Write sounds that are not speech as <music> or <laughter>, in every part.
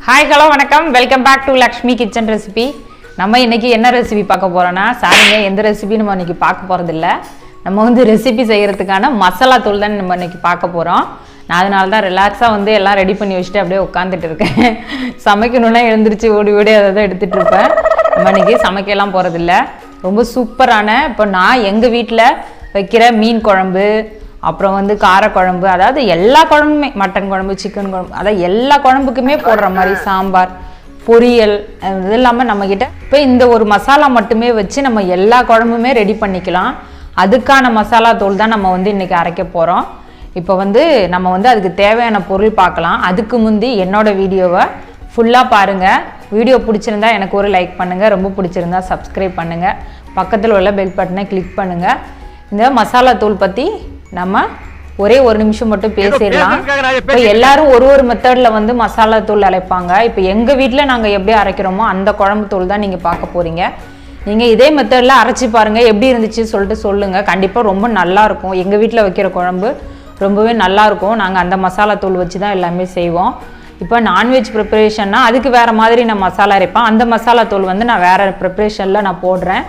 Hi hello வணக்கம். Welcome back to Lakshmi kitchen recipe நம்ம இன்றைக்கி என்ன ரெசிபி பார்க்க போகிறோன்னா சாரிங்க எந்த ரெசிபி நம்ம இன்றைக்கி பார்க்க போகிறதில்ல நம்ம வந்து ரெசிபி செய்கிறதுக்கான மசாலா தூள் தான் நம்ம இன்றைக்கி பார்க்க போகிறோம் நான் அதனால தான் ரிலாக்ஸாக வந்து எல்லாம் ரெடி பண்ணி வச்சுட்டு அப்படியே உட்காந்துட்டு இருக்கேன். <laughs> சமைக்கணும்னா எழுந்திரிச்சு ஓடி ஓடி அதை தான் எடுத்துகிட்டு இருப்பேன். நம்ம இன்றைக்கி சமைக்கலாம் போகிறதில்ல ரொம்ப சூப்பரான இப்போ நான் எங்கள் வீட்டில் வைக்கிற மீன் குழம்பு அப்புறம் வந்து காரக்குழம்பு அதாவது எல்லா குழம்புமே மட்டன் குழம்பு சிக்கன் குழம்பு அதாவது எல்லா குழம்புக்குமே போடுற மாதிரி சாம்பார் பொரியல் இது இல்லாமல் நம்மக்கிட்ட இப்போ இந்த ஒரு மசாலா மட்டுமே வச்சு நம்ம எல்லா குழம்புமே ரெடி பண்ணிக்கலாம். அதுக்கான மசாலா தூள் தான் நம்ம வந்து இன்றைக்கி அரைக்க போகிறோம் இப்போ வந்து நம்ம வந்து அதுக்கு தேவையான பொருள் பார்க்கலாம். அதுக்கு முந்தி என்னோட வீடியோவை ஃபுல்லாக பாருங்கள் வீடியோ பிடிச்சிருந்தா எனக்கு ஒரு லைக் பண்ணுங்கள் ரொம்ப பிடிச்சிருந்தா சப்ஸ்கிரைப் பண்ணுங்கள் பக்கத்தில் உள்ள பெல் பட்டனை கிளிக் பண்ணுங்கள் இந்த மசாலா தூள் பற்றி நம்ம ஒரே ஒரு நிமிஷம் மட்டும் பேசிடலாம். இப்போ எல்லாரும் ஒரு ஒரு மெத்தடில் வந்து மசாலா தூள் அரைப்பாங்க. இப்போ எங்கள் வீட்டில் நாங்கள் எப்படி அரைக்கிறோமோ அந்த குழம்பு தூள் தான் நீங்கள் பார்க்க போகிறீங்க நீங்கள் இதே மெத்தடில் அரைச்சி பாருங்கள் எப்படி இருந்துச்சு சொல்லிட்டு சொல்லுங்கள் கண்டிப்பாக ரொம்ப நல்லா இருக்கும். எங்கள் வீட்டில் வைக்கிற குழம்பு ரொம்பவே நல்லா இருக்கும். நாங்கள் அந்த மசாலா தூள் வச்சு தான் எல்லாமே செய்வோம். இப்போ நான்வெஜ் ப்ரிப்பரேஷன்னா அதுக்கு வேறு மாதிரி நான் மசாலா அரைப்பேன். அந்த மசாலா தூள் வந்து நான் வேறு ப்ரிப்பரேஷனில் நான் போடுறேன்.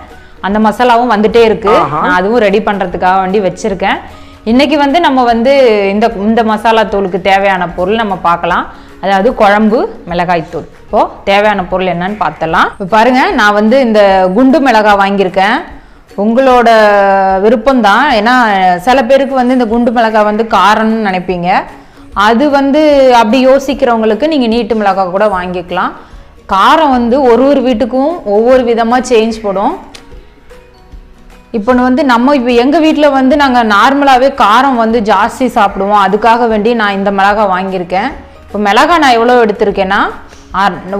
அந்த மசாலாவும் வந்துட்டே இருக்கு. நான் அதுவும் ரெடி பண்ணுறதுக்காக வேண்டி வச்சுருக்கேன். இன்றைக்கி வந்து நம்ம வந்து இந்த இந்த மசாலா தூளுக்கு தேவையான பொருள் நம்ம பார்க்கலாம். அதாவது குழம்பு மிளகாய் தூள். இப்போ தேவையான பொருள் என்னன்னு பார்த்தலாம். இப்போ பாருங்கள் நான் வந்து இந்த குண்டு மிளகாய் வாங்கியிருக்கேன். உங்களோட விருப்பம் தான் ஏன்னா சில பேருக்கு வந்து இந்த குண்டு மிளகாய் வந்து காரம்னு நினைப்பீங்க. அது வந்து அப்படி யோசிக்கிறவங்களுக்கு நீங்கள் நீட்டு மிளகாய் கூட வாங்கிக்கலாம். காரம் வந்து ஒரு ஒரு வீட்டுக்கும் ஒவ்வொரு விதமாக சேஞ்ச் போடும். இப்போ வந்து நம்ம இப்போ எங்கள் வீட்டில் வந்து நாங்கள் நார்மலாகவே காரம் வந்து ஜாஸ்தி சாப்பிடுவோம். அதுக்காக வேண்டி நான் இந்த மிளகாய் வாங்கியிருக்கேன். இப்போ மிளகா நான் எவ்வளோ எடுத்திருக்கேன்னா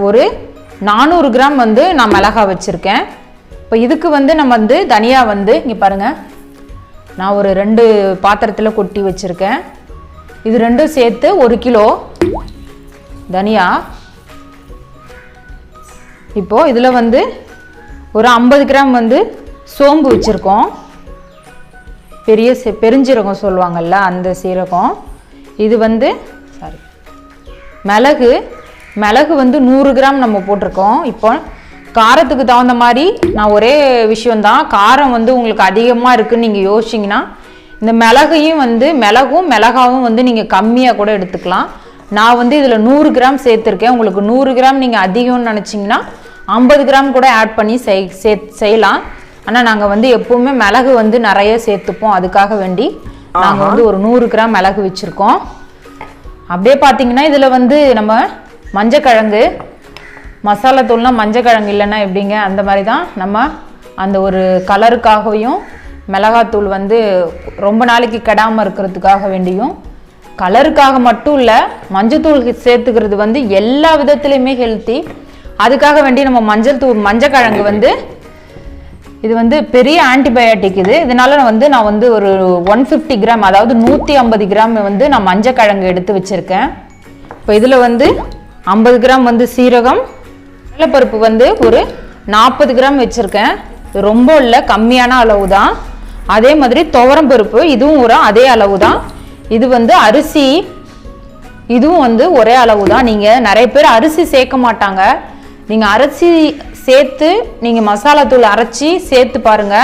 ஒரு நானூறு கிராம் வந்து நான் மிளகாய் வச்சுருக்கேன். இப்போ இதுக்கு வந்து நம்ம வந்து தனியாக வந்து இங்கே பாருங்கள் நான் ஒரு ரெண்டு பாத்திரத்தில் கொட்டி வச்சுருக்கேன். இது ரெண்டும் சேர்த்து ஒரு கிலோ தனியா. இப்போது இதில் வந்து ஒரு ஐம்பது கிராம் வந்து சோம்பு வச்சுருக்கோம். பெரிய பெருஞ்சீரகம் சொல்லுவாங்கல்ல அந்த சீரகம். இது வந்து சாரி மிளகு மிளகு வந்து நூறு கிராம் நம்ம போட்டிருக்கோம். இப்போ காரத்துக்கு தகுந்த மாதிரி நான் ஒரே விஷயந்தான் காரம் வந்து உங்களுக்கு அதிகமாக இருக்குதுன்னு நீங்கள் யோசிச்சிங்கன்னா இந்த மிளகையும் வந்து மிளகும் மிளகாவும் வந்து நீங்கள் கம்மியாக கூட எடுத்துக்கலாம். நான் வந்து இதில் நூறு கிராம் சேர்த்துருக்கேன். உங்களுக்கு நூறு கிராம் நீங்கள் அதிகம்னு நினச்சிங்கன்னா ஐம்பது கிராம் கூட ஆட் பண்ணி செய் சே செய்யலாம். ஆனால் நாங்கள் வந்து எப்பவுமே மிளகு வந்து நிறைய சேர்த்துப்போம். அதுக்காக வேண்டி நாங்கள் வந்து ஒரு நூறு கிராம் மிளகு வச்சுருக்கோம். அப்படியே பார்த்தீங்கன்னா இதில் வந்து நம்ம மஞ்சக்கிழங்கு மசாலா தூள்னா மஞ்சக்கிழங்கு இல்லைன்னா எப்படிங்க அந்த மாதிரி தான் நம்ம அந்த ஒரு கலருக்காகவும் மிளகாத்தூள் வந்து ரொம்ப நாளைக்கு கெடாமல் இருக்கிறதுக்காக வேண்டியும் கலருக்காக மட்டும் இல்லை மஞ்சத்தூள் சேர்த்துக்கிறது வந்து எல்லா விதத்துலையுமே ஹெல்த்தி அதுக்காக வேண்டி நம்ம மஞ்சள் தூள் மஞ்சக்கிழங்கு வந்து இது வந்து பெரிய ஆன்டிபயோட்டிக் இது. இதனால நான் வந்து நான் வந்து ஒரு ஒன் ஃபிஃப்டி கிராம் அதாவது நூற்றி ஐம்பது கிராம் வந்து நான் மஞ்சக்கிழங்கு எடுத்து வச்சுருக்கேன். இப்போ இதில் வந்து ஐம்பது கிராம் வந்து சீரகம் கடலைப்பருப்பு வந்து ஒரு நாற்பது கிராம் வச்சுருக்கேன். ரொம்ப இல்லை கம்மியான அளவு தான் அதே மாதிரி துவரம் பருப்பு இதுவும் ஒரு அதே அளவு தான் இது வந்து அரிசி இதுவும் வந்து ஒரே அளவு தான் நீங்கள் நிறைய பேர் அரிசி சேர்க்க மாட்டாங்க. நீங்கள் அரிசி சேர்த்து நீங்கள் மசாலா தூள் அரைச்சி சேர்த்து பாருங்க.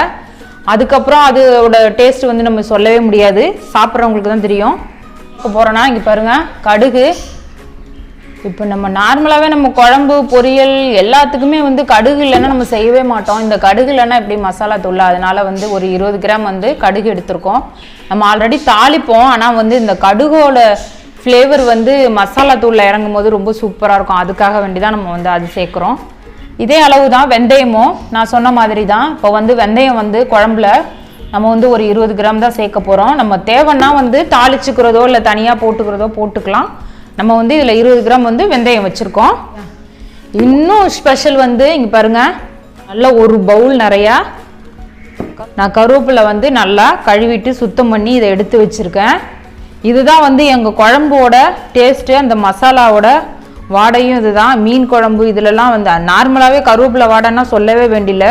அதுக்கப்புறம் அதோட டேஸ்ட் வந்து நம்ம சொல்லவே முடியாது. சாப்பிட்றவங்களுக்கு தான் தெரியும். இப்போ போகிறோன்னா இங்கே பாருங்க கடுகு. இப்போ நம்ம நார்மலாகவே நம்ம குழம்பு பொரியல் எல்லாத்துக்குமே வந்து கடுகு இல்லைன்னா நம்ம செய்யவே மாட்டோம். இந்த கடுகு இல்லைன்னா எப்படி மசாலா தூள்? அதனால் வந்து ஒரு இருபது கிராம் வந்து கடுகு எடுத்திருக்கோம். நம்ம ஆல்ரெடி தாளிப்போம். ஆனால் வந்து இந்த கடுகோட ஃப்ளேவர் வந்து மசாலா தூளில் இறங்கும் போது ரொம்ப சூப்பராக இருக்கும். அதுக்காக வேண்டி தான் நம்ம வந்து அது சேர்க்குறோம். இதே அளவு தான் வெந்தயமும் நான் சொன்ன மாதிரி தான் இப்போ வந்து வெந்தயம் வந்து குழம்புல நம்ம வந்து ஒரு இருபது கிராம் தான் சேர்க்க போகிறோம் நம்ம தேவைன்னா வந்து தாளிச்சுக்கிறதோ இல்லை தனியாக போட்டுக்கிறதோ போட்டுக்கலாம். நம்ம வந்து இதில் இருபது கிராம் வந்து வெந்தயம் வச்சுருக்கோம். இன்னும் ஸ்பெஷல் வந்து இங்கே பாருங்க நல்ல ஒரு பவுல் நிறையா. நான் கருவேப்பிலை வந்து நல்லா கழுவிட்டு சுத்தம் பண்ணி இதை எடுத்து வச்சுருக்கேன். இதுதான் வந்து எங்கள் குழம்போட டேஸ்ட்டு அந்த மசாலாவோட வாடையும் இதுதான். மீன் குழம்பு இதிலெல்லாம் வந்து நார்மலாகவே கருவேப்பிலை வாடைன்னா சொல்லவே வேண்டியில்ல.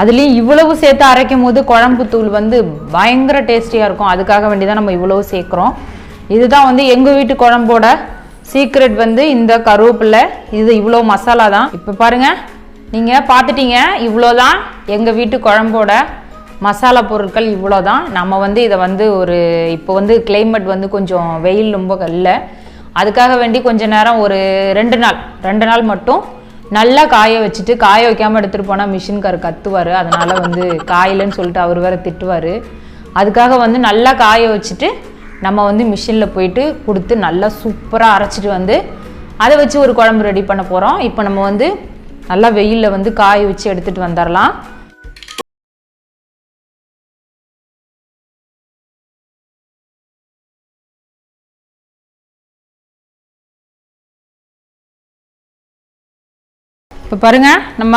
அதுலேயும் இவ்வளவு சேர்த்து அரைக்கும் போது குழம்பு தூள் வந்து பயங்கர டேஸ்டியாக இருக்கும். அதுக்காக வேண்டி தான் நம்ம இவ்வளவு சேர்க்குறோம். இதுதான் வந்து எங்கள் வீட்டு குழம்போட சீக்ரெட் வந்து இந்த கருவேப்பிலை. இது இவ்வளோ மசாலா தான். இப்போ பாருங்கள் நீங்கள் பார்த்துட்டீங்க இவ்வளோ தான் எங்கள் வீட்டு குழம்போட மசாலா பொருட்கள் இவ்வளோ தான் நம்ம வந்து இதை வந்து ஒரு இப்போ வந்து கிளைமேட் வந்து கொஞ்சம் வெயில் ரொம்ப இல்லை அதுக்காக வேண்டி கொஞ்ச நேரம் ஒரு ரெண்டு நாள் ரெண்டு நாள் மட்டும் நல்லா காய வச்சுட்டு காய வைக்காமல் எடுத்துகிட்டு போனால் மிஷின்கார் கத்துவார். அதனால் வந்து காயிலன்னு சொல்லிட்டு அவர் வேற திட்டுவார். அதுக்காக வந்து நல்லா காய வச்சுட்டு நம்ம வந்து மிஷினில் போயிட்டு கொடுத்து நல்லா சூப்பராக அரைச்சிட்டு வந்து அதை வச்சு ஒரு குழம்பு ரெடி பண்ண போகிறோம் இப்போ நம்ம வந்து நல்லா வெயிலில் வந்து காய வச்சு எடுத்துகிட்டு வந்துடலாம் இப்போ பாருங்க நம்ம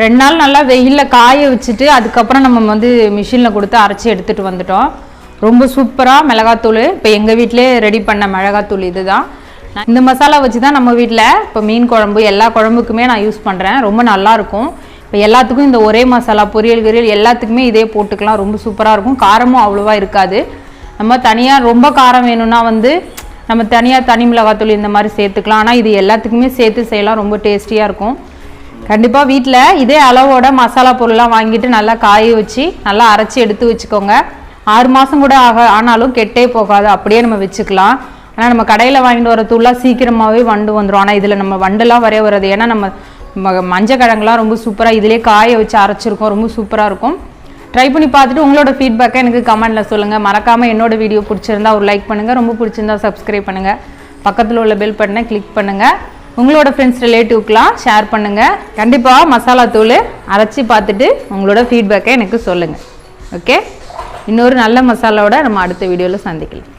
ரெண்டு நாள் நல்லா வெயிலில் காய வச்சுட்டு அதுக்கப்புறம் நம்ம வந்து மிஷினில் கொடுத்து அரைச்சி எடுத்துகிட்டு வந்துட்டோம். ரொம்ப சூப்பராக மிளகாத்தூள். இப்போ எங்கள் வீட்டிலே ரெடி பண்ண மிளகாத்தூள் இதுதான். நான் இந்த மசாலா வச்சு தான் நம்ம வீட்டில் இப்போ மீன் குழம்பு எல்லா குழம்புக்குமே நான் யூஸ் பண்ணுறேன் ரொம்ப நல்லாயிருக்கும் இப்போ எல்லாத்துக்கும் இந்த ஒரே மசாலா பொரியல் கிரியல் எல்லாத்துக்குமே இதே போட்டுக்கலாம். ரொம்ப சூப்பராக இருக்கும். காரமும் அவ்வளோவா இருக்காது. நம்ம தனியாக ரொம்ப காரம் வேணும்னா வந்து நம்ம தனியாக தனி மிளகாத்தூள் இந்த மாதிரி சேர்த்துக்கலாம். ஆனால் இது எல்லாத்துக்குமே சேர்த்து செய்யலாம். ரொம்ப டேஸ்டியாக இருக்கும். கண்டிப்பாக வீட்டில் இதே அளவோட மசாலா பொருள்லாம் வாங்கிட்டு நல்லா காய வச்சு நல்லா அரைச்சி எடுத்து வச்சுக்கோங்க. ஆறு மாதம் கூட ஆக ஆனாலும் கெட்டே போகாது. அப்படியே நம்ம வச்சுக்கலாம். ஆனால் நம்ம கடையில் வாங்கிட்டு வர தூள்லாம் சீக்கிரமாகவே வண்டு வந்துடும் ஆனால் இதில் நம்ம வண்டுலாம் வரைய வராது. ஏன்னா நம்ம ம- மஞ்சள் கிழங்குலாம் ரொம்ப சூப்பராக இதிலே காய வச்சு அரைச்சிருக்கோம். ரொம்ப சூப்பராக இருக்கும். ட்ரை பண்ணி பார்த்துட்டு உங்களோட ஃபீட்பேக்கை எனக்கு கமெண்ட்டில் சொல்லுங்கள் மறக்காமல் என்னோட வீடியோ பிடிச்சிருந்தா ஒரு லைக் பண்ணுங்கள் ரொம்ப பிடிச்சிருந்தா சப்ஸ்கிரைப் பண்ணுங்கள் பக்கத்தில் உள்ள பெல் பட்டனை கிளிக் பண்ணுங்கள் உங்களோட ஃப்ரெண்ட்ஸ் ரிலேட்டிவ்க்கெலாம் ஷேர் பண்ணுங்கள் கண்டிப்பாக மசாலா தூள் அரைச்சி பார்த்துட்டு உங்களோட ஃபீட்பேக்கை எனக்கு சொல்லுங்கள் ஓகே இன்னொரு நல்ல மசாலாவோட நம்ம அடுத்த வீடியோவில் சந்திக்கலாம்.